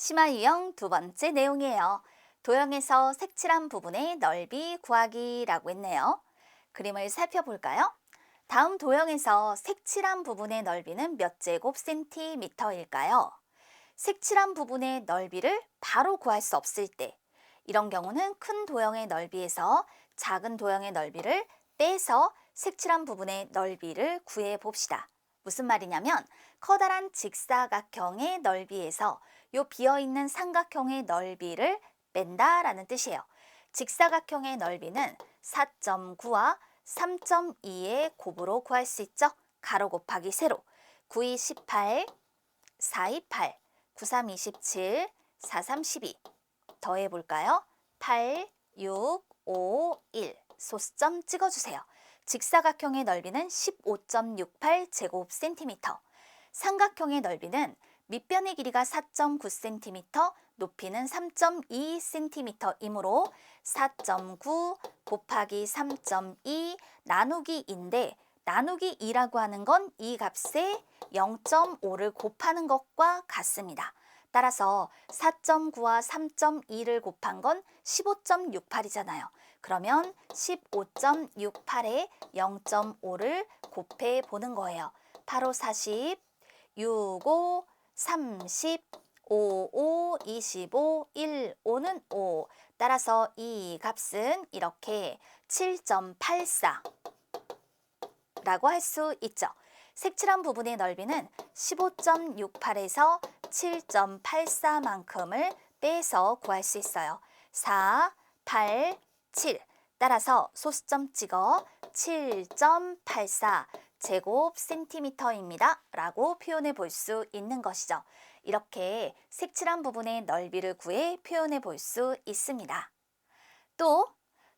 심화 유형 두 번째 내용이에요. 도형에서 색칠한 부분의 넓이 구하기라고 했네요. 그림을 살펴볼까요? 다음 도형에서 색칠한 부분의 넓이는 몇 제곱 센티미터일까요? 색칠한 부분의 넓이를 바로 구할 수 없을 때 이런 경우는 큰 도형의 넓이에서 작은 도형의 넓이를 빼서 색칠한 부분의 넓이를 구해 봅시다. 무슨 말이냐면 커다란 직사각형의 넓이에서 요 비어있는 삼각형의 넓이를 뺀다라는 뜻이에요. 직사각형의 넓이는 4.9와 3.2의 곱으로 구할 수 있죠. 가로 곱하기 세로 9, 2, 18, 4, 2, 8, 9, 3, 27, 4, 3, 12 더해볼까요? 8, 6, 5, 1 소수점 찍어주세요. 직사각형의 넓이는 15.68 제곱센티미터 삼각형의 넓이는 밑변의 길이가 4.9cm, 높이는 3.2cm이므로 4.9 곱하기 3.2 나누기 2인데 나누기 2라고 하는 건 이 값에 0.5를 곱하는 것과 같습니다. 따라서 4.9와 3.2를 곱한 건 15.68이잖아요. 그러면 15.68에 0.5를 곱해 보는 거예요. 8, 5, 40, 6, 5, 30, 5, 5, 25, 1, 5는 5. 따라서 이 값은 이렇게 7.84 라고 할 수 있죠. 색칠한 부분의 넓이는 15.68에서 7.84만큼을 빼서 구할 수 있어요. 4, 8, 7. 따라서 소수점 찍어 7.84 제곱 센티미터입니다. 라고 표현해 볼 수 있는 것이죠. 이렇게 색칠한 부분의 넓이를 구해 표현해 볼 수 있습니다. 또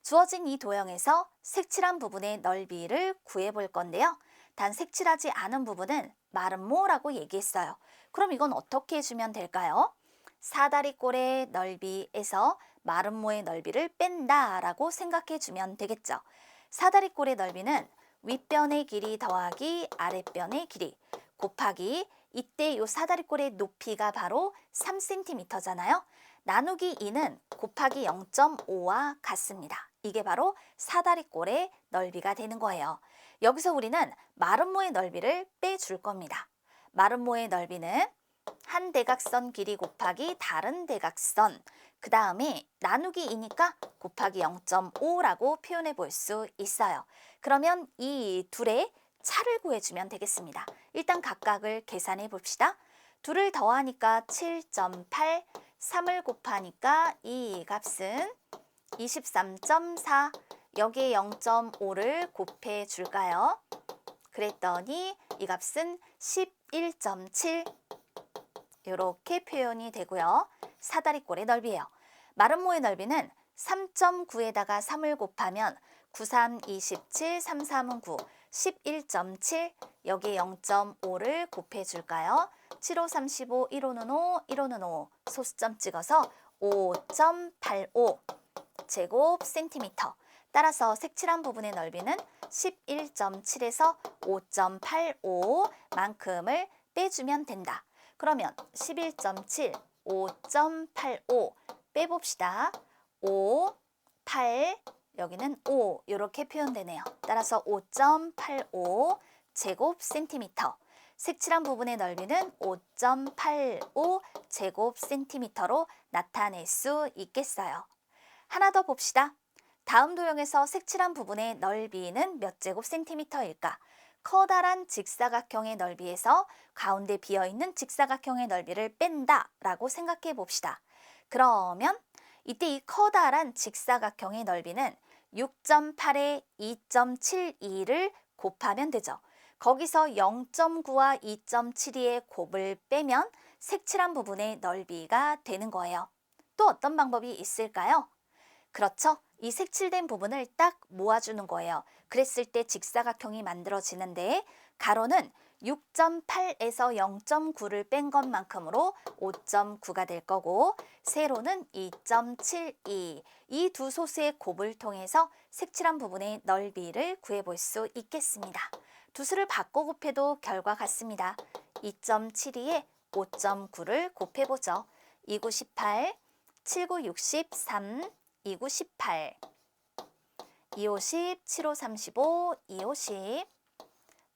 주어진 이 도형에서 색칠한 부분의 넓이를 구해 볼 건데요. 단 색칠하지 않은 부분은 마름모라고 얘기했어요. 그럼 이건 어떻게 해주면 될까요? 사다리꼴의 넓이에서 마름모의 넓이를 뺀다 라고 생각해 주면 되겠죠. 사다리꼴의 넓이는 윗변의 길이 더하기 아랫변의 길이 곱하기 이때 요 사다리꼴의 높이가 바로 3cm잖아요. 나누기 2는 곱하기 0.5와 같습니다. 이게 바로 사다리꼴의 넓이가 되는 거예요. 여기서 우리는 마름모의 넓이를 빼줄 겁니다. 마름모의 넓이는 한 대각선 길이 곱하기 다른 대각선 그 다음에 나누기 2니까 곱하기 0.5라고 표현해 볼 수 있어요. 그러면 이 둘의 차를 구해주면 되겠습니다. 일단 각각을 계산해 봅시다. 둘을 더하니까 7.8, 3을 곱하니까 이 값은 23.4, 여기에 0.5를 곱해 줄까요? 그랬더니 이 값은 11.7 이렇게 표현이 되고요. 사다리꼴의 넓이에요. 마름모의 넓이는 3.9에다가 3을 곱하면 9, 3, 27, 3, 3은 9, 11.7 여기에 0.5를 곱해줄까요? 7, 5, 35, 1, 5는 5, 1, 5는 5 소수점 찍어서 5.85 제곱 센티미터 따라서 색칠한 부분의 넓이는 11.7에서 5.85만큼을 빼주면 된다. 그러면 11.7, 5.85 빼봅시다. 5, 8, 여기는 5 이렇게 표현되네요. 따라서 5.85 제곱 센티미터. 색칠한 부분의 넓이는 5.85 제곱 센티미터로 나타낼 수 있겠어요. 하나 더 봅시다. 다음 도형에서 색칠한 부분의 넓이는 몇 제곱 센티미터일까? 커다란 직사각형의 넓이에서 가운데 비어있는 직사각형의 넓이를 뺀다 라고 생각해 봅시다. 그러면 이때 이 커다란 직사각형의 넓이는 6.8에 2.72를 곱하면 되죠. 거기서 0.9와 2.72의 곱을 빼면 색칠한 부분의 넓이가 되는 거예요. 또 어떤 방법이 있을까요? 그렇죠. 이 색칠된 부분을 딱 모아주는 거예요. 그랬을 때 직사각형이 만들어지는데 가로는 6.8에서 0.9를 뺀 것만큼으로 5.9가 될 거고 세로는 2.72. 이 두 소수의 곱을 통해서 색칠한 부분의 넓이를 구해볼 수 있겠습니다. 두 수를 바꿔 곱해도 결과 같습니다. 2.72에 5.9를 곱해보죠. 29, 18, 79, 63, 29, 18, 25, 10, 75, 35, 25, 10,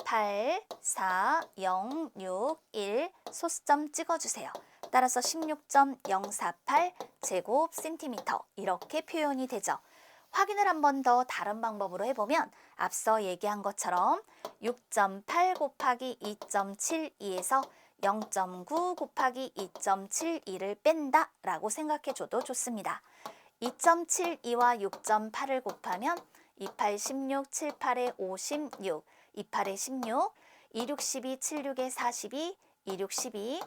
8, 4, 0, 6, 1 소수점 찍어주세요. 따라서 16.048 제곱 센티미터 이렇게 표현이 되죠. 확인을 한 번 더 다른 방법으로 해보면 앞서 얘기한 것처럼 6.8 곱하기 2.72에서 0.9 곱하기 2.72를 뺀다 라고 생각해줘도 좋습니다. 2.72와 6.8을 곱하면 28, 16, 78에 56, 28에 16, 26, 12, 76에 42, 26, 12,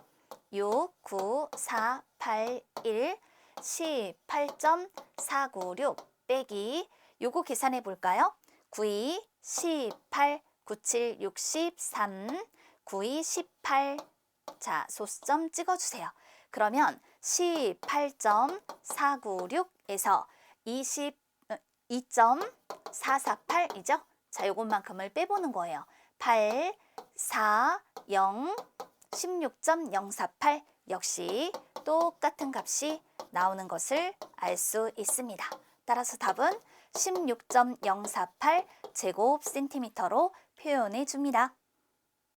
6, 9, 4, 8, 1, 18.496 빼기 요거 계산해 볼까요? 92, 18, 97, 63, 92, 18 자, 소수점 찍어주세요. 그러면 18.496에서 20, 2.448이죠? 자, 요것만큼을 빼보는 거예요. 8, 4, 0, 16.048 역시 똑같은 값이 나오는 것을 알 수 있습니다. 따라서 답은 16.048 제곱 센티미터로 표현해 줍니다.